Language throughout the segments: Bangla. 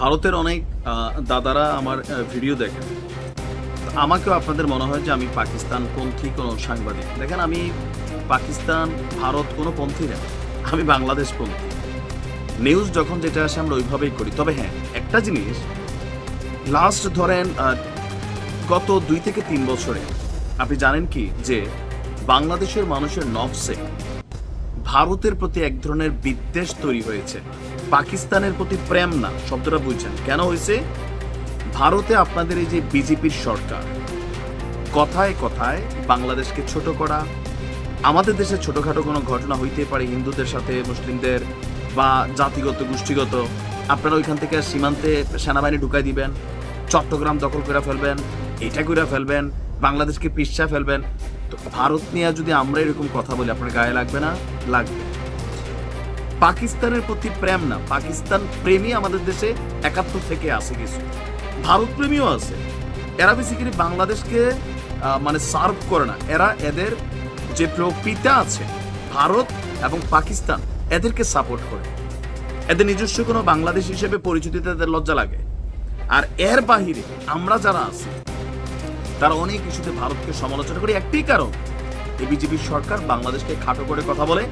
ভারতের অনেক দাদারা আমার ভিডিও দেখেন। আমাকেও আপনাদের মনে হয় যে আমি পাকিস্তান পন্থী কোনো সাংবাদিক। দেখেন আমি পাকিস্তান, ভারত কোনো পন্থী না, আমি বাংলাদেশ পন্থী। নিউজ যখন যেটা আসে আমরা ওইভাবেই করি। তবে হ্যাঁ একটা জিনিস লাস্ট ধরেন গত দুই থেকে তিন বছরে, আপনি জানেন কি? যে বাংলাদেশের মানুষের নফসে ভারতের প্রতি এক ধরনের বিদ্বেষ তৈরি হয়েছে। পাকিস্তানের প্রতি প্রেম না, শব্দটা বুঝছেন। কেন হয়েছে? ভারতে আপনাদের এই যে বিজেপির সরকার, কথায় কথায় বাংলাদেশকে ছোট করা, আমাদের দেশে ছোটখাটো কোনো ঘটনা হইতে পারে হিন্দুদের সাথে, মুসলিমদের বা জাতিগত, গোষ্ঠীগত, আপনারা ওইখান থেকে সীমান্তে সেনাবাহিনী ঢুকাই দিবেন, চট্টগ্রাম দখল করে ফেলবেন, এটা করে ফেলবেন, বাংলাদেশকে পিসা ফেলবেন। তো ভারত নিয়ে যদি আমরা এরকম কথা বলি, আপনার গায়ে লাগবে না? লাগবে। পাকিস্তানের প্রতি প্রেম না, পাকিস্তান প্রেমী আমাদের দেশে একাত্তর থেকে আছে কিছু। ভারত প্রেমীও আছে। এরা বেসিক্যালি বাংলাদেশকে মানে সার্ভ করে না। এরা এদের যে প্রকৃতা আছে, ভারত এবং পাকিস্তান, এদেরকে সাপোর্ট করে। এদের নিজস্ব কোনো বাংলাদেশ হিসেবে পরিচিতিতে এদের লজ্জা লাগে। আর এর বাহিরে আমরা যারা আছি তারা অনেক ইস্যুতে ভারতকে সমালোচনা করে একটি কারণ এই বিজেপির সরকার বাংলাদেশকে খাটো করে কথা বলে,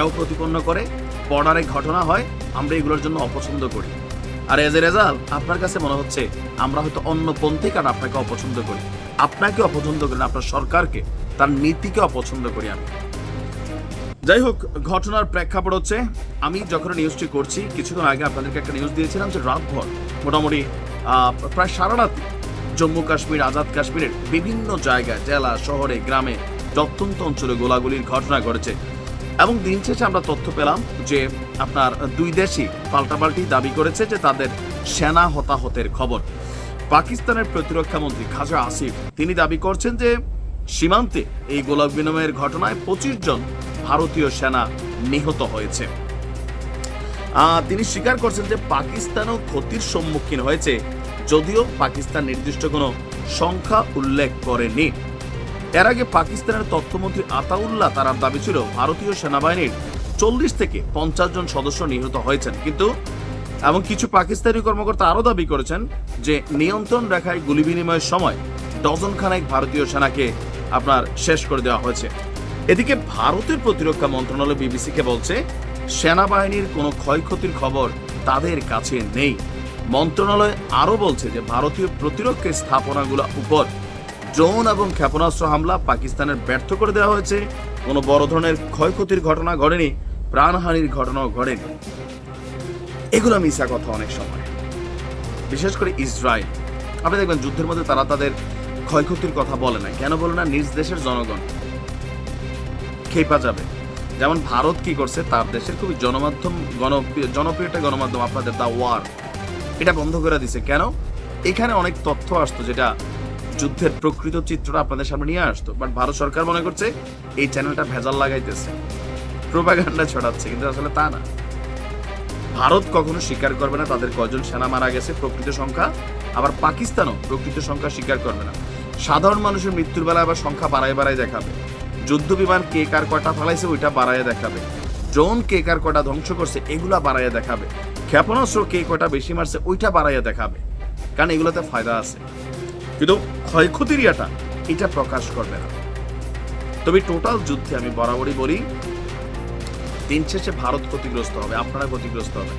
এও প্রতিপন্ন করে, বর্ডারে ঘটনা হয়, আমরা এগুলোর জন্য অপছন্দ করি। আর এজ এ রেজাল্ট আপনার কাছে মনে হচ্ছে, আমরা হয়তো অন্য পন্থী কারণ আপনাকে অপছন্দ করি। আপনাকে অপছন্দ করি আপনার সরকারকে, তার নীতিকে অপছন্দ করি আমি। যাই হোক, ঘটনার প্রেক্ষাপট হচ্ছে, আমি যখন নিউজটি করছি, কিছুক্ষণ আগে আপনাদেরকে একটা নিউজ দিয়েছিলাম যে রাতভর, মোটামুটি প্রায় সারা রাত জম্মু কাশ্মীর, আজাদ কাশ্মীরের বিভিন্ন জায়গায়, জেলা, শহরে, গ্রামে প্রত্যন্ত অঞ্চলে গোলাগুলির ঘটনা ঘটেছে। এবং দিন শেষে আমরা তথ্য পেলাম যে আপনার দুই দেশই পাল্টাপাল্টি দাবি করেছে যে তাদের সেনা হতাহতের খবর। পাকিস্তানের প্রতিরক্ষা মন্ত্রী খাজা আসিফ, তিনি দাবি করছেন যে সীমান্তে এই গোলাপ বিনিময়ের ঘটনায় পঁচিশ জন ভারতীয় সেনা নিহত হয়েছে। তিনি স্বীকার করছেন যে পাকিস্তানও ক্ষতির সম্মুখীন হয়েছে যদিও পাকিস্তান নির্দিষ্ট কোনো সংখ্যা উল্লেখ করেনি। এর আগে পাকিস্তানের তথ্যমন্ত্রী আতাউল্লাহ তার দাবি ছিল, ভারতীয় সেনাবাহিনীর চল্লিশ থেকে পঞ্চাশ জন সদস্য নিহত হয়েছেন। কিন্তু এবং কিছু পাকিস্তানি কর্মকর্তা আরও দাবি করেছেন যে, নিয়ন্ত্রণ রেখায় গুলি বিনিময়ের সময় ডজন খানেক ভারতীয় সেনাকে আপনার শেষ করে দেওয়া হয়েছে। এদিকে ভারতের প্রতিরক্ষা মন্ত্রণালয় বিবিসিকে বলছে, সেনাবাহিনীর কোনো ক্ষয়ক্ষতির খবর তাদের কাছে নেই। মন্ত্রণালয় আরও বলছে যে ভারতীয় প্রতিরক্ষা স্থাপনাগুলো উপর ড্রোন এবং ক্ষেপণাস্ত্র হামলা পাকিস্তানের ব্যর্থ করে দেওয়া হয়েছে। কোনো বড় ধরনের ক্ষয়ক্ষতির ঘটনা ঘটেনি, প্রাণহানির ঘটনাও ঘটেনি। এগুলো মিশা কথা অনেক সময়। বিশেষ করে ইসরায়েল। আপনি দেখবেন যুদ্ধের মধ্যে তারা তাদের ক্ষয়ক্ষতির কথা বলে না কেন বলে না? নিজ দেশের জনগণ। খেপা যাবে। যেমন ভারত কি করছে? তার দেশের খুবই জনমাধ্যম গণপ্রিয় জনপ্রিয় একটা গণমাধ্যম, আপনাদের দ্য ওয়ার। এটা বন্ধ করে দিছে। কেন? এখানে অনেক তথ্য আসতো যেটা যুদ্ধের প্রকৃত চিত্রটা আপনাদের সামনে নিয়ে আসতো। বাট ভারত সরকার মনে করছে এই চ্যানেলটা ভেজাল লাগাইতেছে। প্রোপাগান্ডা ছড়াচ্ছে, কিন্তু আসলে তা না। ভারত কখনো স্বীকার করবে না তাদের কজন সেনা মারা গেছে, প্রকৃত সংখ্যা। আবার পাকিস্তানও প্রকৃত সংখ্যা স্বীকার করবে না। সাধারণ মানুষের মৃত্যুর বেলায় আবার সংখ্যা বাড়ায় বাড়ায় দেখাবে। যুদ্ধ বিমান কে কার কটা ফালাইছে ওইটা বাড়ায় দেখাবে। ড্রোন কে কার কটা ধ্বংস করছে, এগুলা বাড়াইয়া দেখাবে। ক্ষেপণাস্ত্র কে কটা বেশি মারছে, ওইটা বাড়াইয়া দেখাবে। কারণ এগুলোতে ফায়দা আছে। কিন্তু ক্ষয়ক্ষতির ইয়াটা এটা প্রকাশ করবে না। তবে টোটাল যুদ্ধে আমি বরাবরই বলি, দিন শেষে ভারত ক্ষতিগ্রস্ত হবে, আপনারা ক্ষতিগ্রস্ত হবে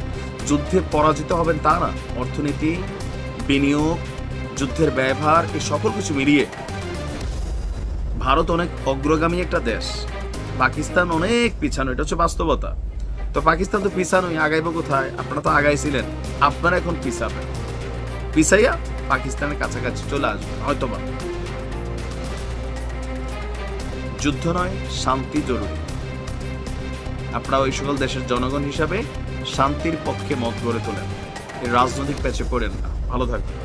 যুদ্ধে পরাজিত হবেন তা না অর্থনীতি, বিনিয়োগ, যুদ্ধের ব্যবহার, এই সকল কিছু মিলিয়ে। ভারত অনেক অগ্রগামী একটা দেশ। পাকিস্তান অনেক পিছানো, এটা হচ্ছে বাস্তবতা। তো পাকিস্তান তো পিছানোই, আগাইব কোথায়? আপনারা তো আগাইছিলেন। আপনারা এখন পিছাবেন। পিছাইয়া পাকিস্তানের কাছাকাছি চলে আসবে হয়তো বা যুদ্ধ নয়, শান্তি জরুরি। আপনারা ওই সকল দেশের জনগণ হিসাবে শান্তির পক্ষে মত গড়ে তোলেন। রাজনৈতিক প্যাচে পড়েন না। ভালো থাকবেন।